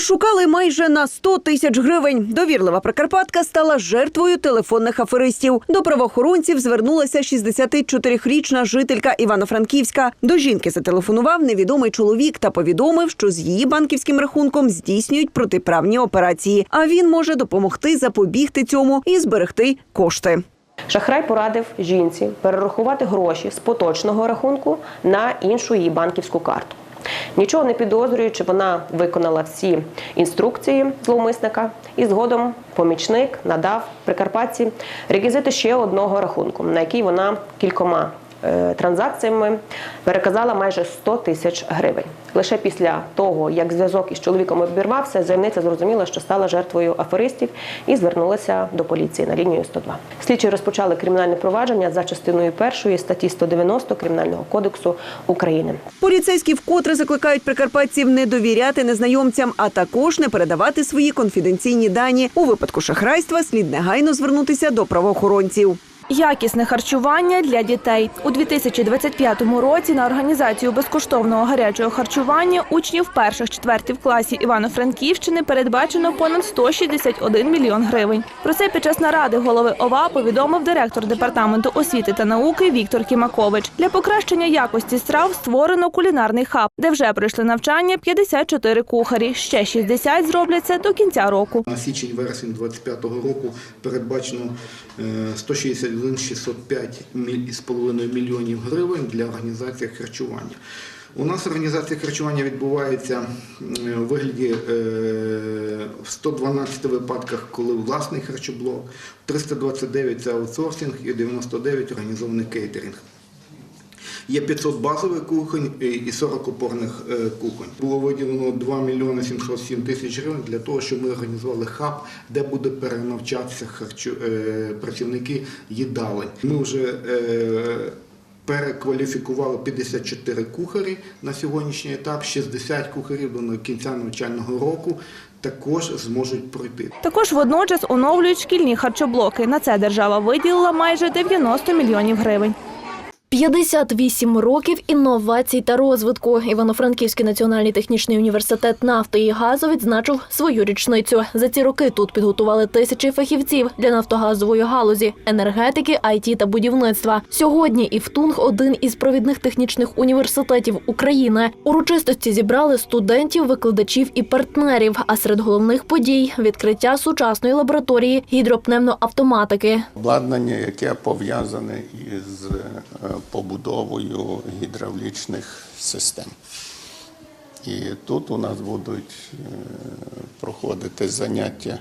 Ошукали майже на 100 тисяч гривень. Довірлива прикарпатка стала жертвою телефонних аферистів. До правоохоронців звернулася 64-річна жителька Івано-Франківська. До жінки зателефонував невідомий чоловік та повідомив, що з її банківським рахунком здійснюють протиправні операції. А він може допомогти запобігти цьому і зберегти кошти. Шахрай порадив жінці перерахувати гроші з поточного рахунку на іншу її банківську карту. Нічого не підозрюючи, вона виконала всі інструкції зловмисника, і згодом помічник надав прикарпатці реквізити ще одного рахунку, на який вона кількома е, транзакціями переказала майже 100 тисяч гривень. Лише після того, як зв'язок із чоловіком обірвався, заявниця зрозуміла, що стала жертвою аферистів і звернулася до поліції на лінію 102. Слідчі розпочали кримінальне провадження за частиною першої статті 190 Кримінального кодексу України. Поліцейські вкотре закликають прикарпатців не довіряти незнайомцям, а також не передавати свої конфіденційні дані. У випадку шахрайства слід негайно звернутися до правоохоронців. Якісне харчування для дітей у 2025 році на організацію безкоштовного гарячого харчування учнів перших четвертів класів Івано-Франківщини передбачено понад 161 мільйон гривень. Про це під час наради голови ОВА повідомив директор департаменту освіти та науки Віктор Кімакович. Для покращення якості страв створено кулінарний хаб, де вже пройшли навчання 54 кухарі. Ще 60 зробляться до кінця року. На січень вересень 2025 року передбачено е, 160 мільйон 605,5 мільйонів гривень для організації харчування. У нас організація харчування відбувається е, в вигляді в 112 випадках, коли власний харчоблок, 329 це аутсорсинг і 99 організований кейтеринг. Є 500 базових кухонь і- і 40 опорних е, кухонь. Було виділено 2 мільйони 707 тисяч гривень для того, щоб ми організували хаб, де буде перенавчатися харчу, е, працівники їдалень. Ми вже е, перекваліфікували 54 кухарі на сьогоднішній етап, 60 кухарів до кінця навчального року також зможуть пройти. Також водночас оновлюють шкільні харчоблоки. На це держава виділила майже 90 мільйонів гривень. 58 років інновацій та розвитку. Івано-Франківський національний технічний університет нафти і газу відзначив свою річницю. За ці роки тут підготували тисячі фахівців для нафтогазової галузі, енергетики, IT та будівництва. Сьогодні Івтунг – один із провідних технічних університетів України. Урочистості зібрали студентів, викладачів і партнерів. А серед головних подій відкриття сучасної лабораторії гідропневноавтоматики. Обладнання, яке пов'язане із е, побудовою гідравлічних систем. І тут у нас будуть е, проходити заняття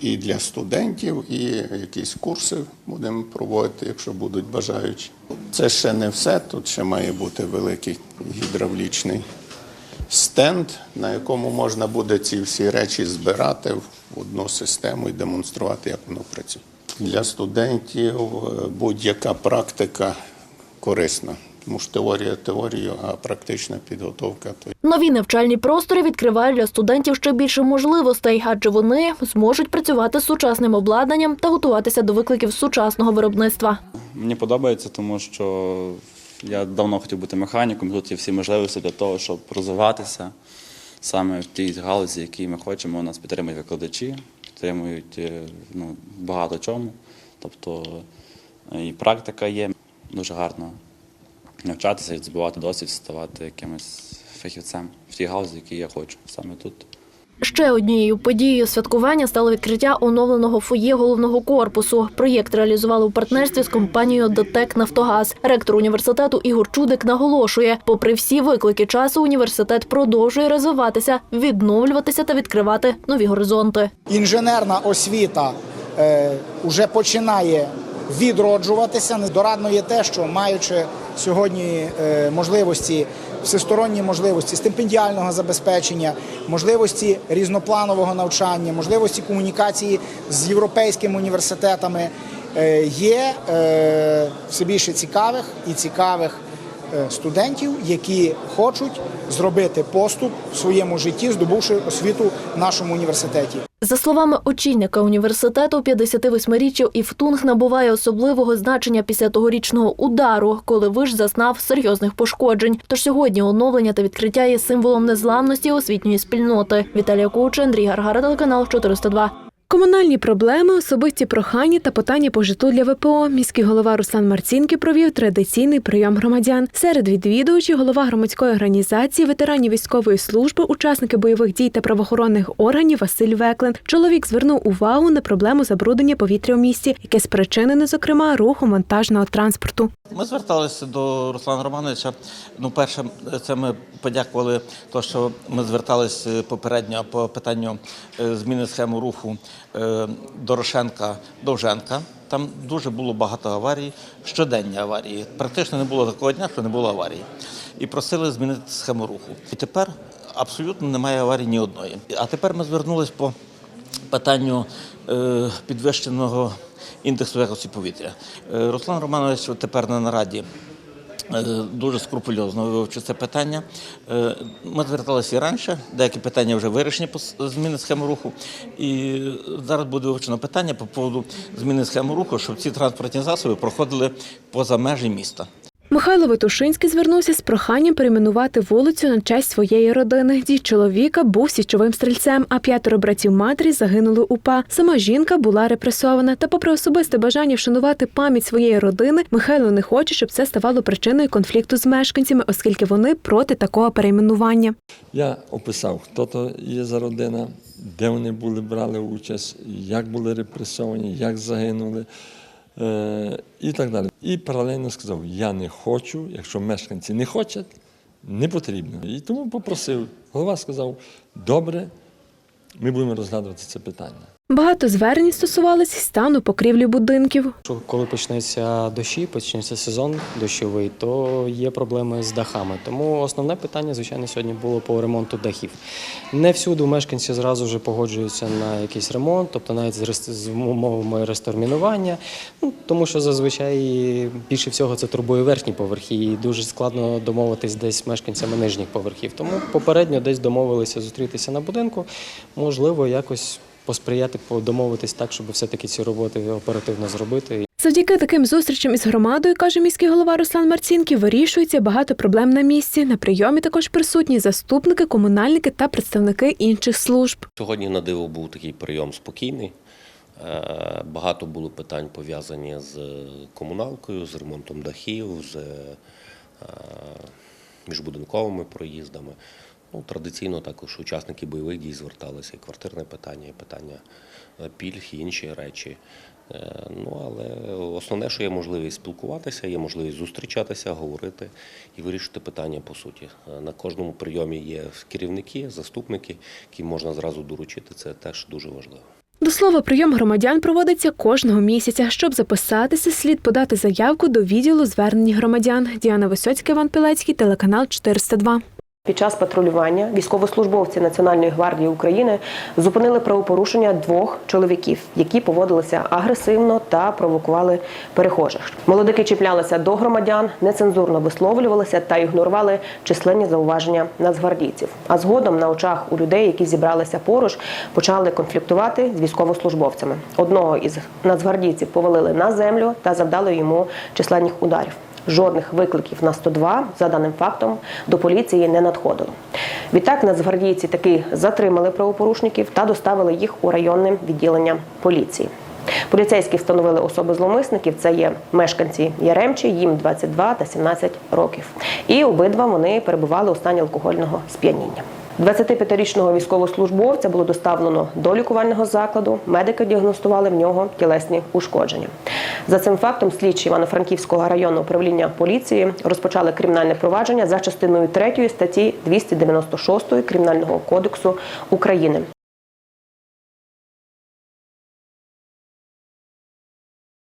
і для студентів, і якісь курси будемо проводити, якщо будуть бажаючі. Це ще не все. Тут ще має бути великий гідравлічний стенд, на якому можна буде ці всі речі збирати в одну систему і демонструвати, як воно працює. Для студентів е, будь-яка практика корисна. Тому ж теорія теорію, а практична підготовка то Нові навчальні простори відкривають для студентів ще більше можливостей, адже вони зможуть працювати з сучасним обладнанням та готуватися до викликів сучасного виробництва. Мені подобається, тому що я давно хотів бути механіком. Тут є всі можливості для того, щоб розвиватися саме в тій галузі, якій ми хочемо. Нас підтримують викладачі, підтримують е, ну, багато чому. Тобто е, і практика є дуже гарно навчатися, збивати досвід, ставати якимось фахівцем в тій галузі, якій я хочу, саме тут. Ще однією подією святкування стало відкриття оновленого фоє головного корпусу. Проєкт реалізували у партнерстві з компанією «Детек Нафтогаз». Ректор університету Ігор Чудик наголошує, попри всі виклики часу, університет продовжує розвиватися, відновлюватися та відкривати нові горизонти. інженерна освіта е, вже починає відроджуватися. Недорадно є те, що маючи сьогодні е, можливості, всесторонні можливості стипендіального забезпечення, можливості різнопланового навчання, можливості комунікації з європейськими університетами, е, є е, все більше цікавих і цікавих студентів, які хочуть зробити поступ в своєму житті, здобувши освіту в нашому університеті. За словами очільника університету, 58-річчя Іфтунг набуває особливого значення після тогорічного удару, коли виш зазнав серйозних пошкоджень. Тож сьогодні оновлення та відкриття є символом незламності освітньої спільноти. Віталія Куч, Андрій Гаргара, телеканал 402. Комунальні проблеми, особисті прохання та питання по житлу для ВПО. Міський голова Руслан Марцінки провів традиційний прийом громадян. Серед відвідувачів голова громадської організації, ветеранів військової служби, учасники бойових дій та правоохоронних органів Василь Веклен. Чоловік звернув увагу на проблему забруднення повітря у місті, яке спричинене, зокрема, рухом вантажного транспорту. Ми зверталися до Руслана Романовича. Ну, перше, це ми подякували, то, що ми зверталися попередньо по питанню е, зміни схеми руху Дорошенка Довженка. Там дуже було багато аварій, щоденні аварії. Практично не було такого дня, що не було аварії. І просили змінити схему руху. І тепер абсолютно немає аварій ні одної. А тепер ми звернулися по питанню е, підвищеного індексу якості повітря. Е, Руслан Романович тепер на нараді. Е, Дуже скрупульозно вивчив це питання. Е, Ми зверталися і раніше, деякі питання вже вирішені по зміни схеми руху. І зараз буде вивчено питання по поводу зміни схеми руху, щоб ці транспортні засоби проходили поза межі міста. Михайло Витушинський звернувся з проханням перейменувати вулицю на честь своєї родини. Дід чоловіка був січовим стрільцем, а п'ятеро братів матері загинули у ПА. Сама жінка була репресована. Та, попри особисте бажання вшанувати пам'ять своєї родини, Михайло не хоче, щоб це ставало причиною конфлікту з мешканцями, оскільки вони проти такого перейменування. Я описав, хто то є за родина, де вони були, брали участь, як були репресовані, як загинули і так далі. І паралельно сказав: я не хочу, якщо мешканці не хочуть, не потрібно. І тому попросив. Голова сказав: добре, ми будемо розглядувати це питання. Багато звернень стосувалися стану покрівлі будинків. Коли почнеться дощі, почнеться сезон дощовий, то є проблеми з дахами. Тому основне питання, звичайно, сьогодні було по ремонту дахів. Не всюди мешканці зразу вже погоджуються на якийсь ремонт, тобто навіть з, умовами реставрінування, ну, тому що зазвичай більше всього це турбує верхні поверхи, і дуже складно домовитись десь мешканцями нижніх поверхів. Тому попередньо десь домовилися зустрітися на будинку, можливо, якось. Посприяти домовитись так, щоб все-таки ці роботи оперативно зробити. Завдяки таким зустрічам із громадою, каже міський голова Руслан Марцінків, вирішується багато проблем на місці. На прийомі також присутні заступники, комунальники та представники інших служб. Сьогодні на диво був такий прийом спокійний. Е, Багато було питань пов'язані з комуналкою, з ремонтом дахів, з е, міжбудинковими проїздами. Ну, традиційно також учасники бойових дій зверталися і квартирне питання, і питання е, пільг, і інші речі. Е, Ну, але основне, що є можливість спілкуватися, є можливість зустрічатися, говорити і вирішити питання по суті. Е, На кожному прийомі є керівники, заступники, яким можна зразу доручити. Це теж дуже важливо. До слова, прийом громадян проводиться кожного місяця. Щоб записатися, слід подати заявку до відділу звернень громадян. Діана Висоцька, Іван Пілецький, телеканал 402. Під час патрулювання військовослужбовці Національної гвардії України зупинили правопорушення двох чоловіків, які поводилися агресивно та провокували перехожих. Молодики чіплялися до громадян, нецензурно висловлювалися та ігнорували численні зауваження нацгвардійців. А згодом на очах у людей, які зібралися поруч, почали конфліктувати з військовослужбовцями. Одного із нацгвардійців повалили на землю та завдали йому численних ударів. Жодних викликів на 102 за даним фактом до поліції не надходило. Відтак нацгвардійці таки затримали правопорушників та доставили їх у районне відділення поліції. Поліцейські встановили особи зловмисників. Це є мешканці Яремчі, їм 22 та 17 років. І обидва вони перебували у стані алкогольного сп'яніння. 25-річного військовослужбовця було доставлено до лікувального закладу. Медики діагностували в нього тілесні ушкодження. За цим фактом слідчі Івано-Франківського районного управління поліції розпочали кримінальне провадження за частиною 3 статті 296 Кримінального кодексу України.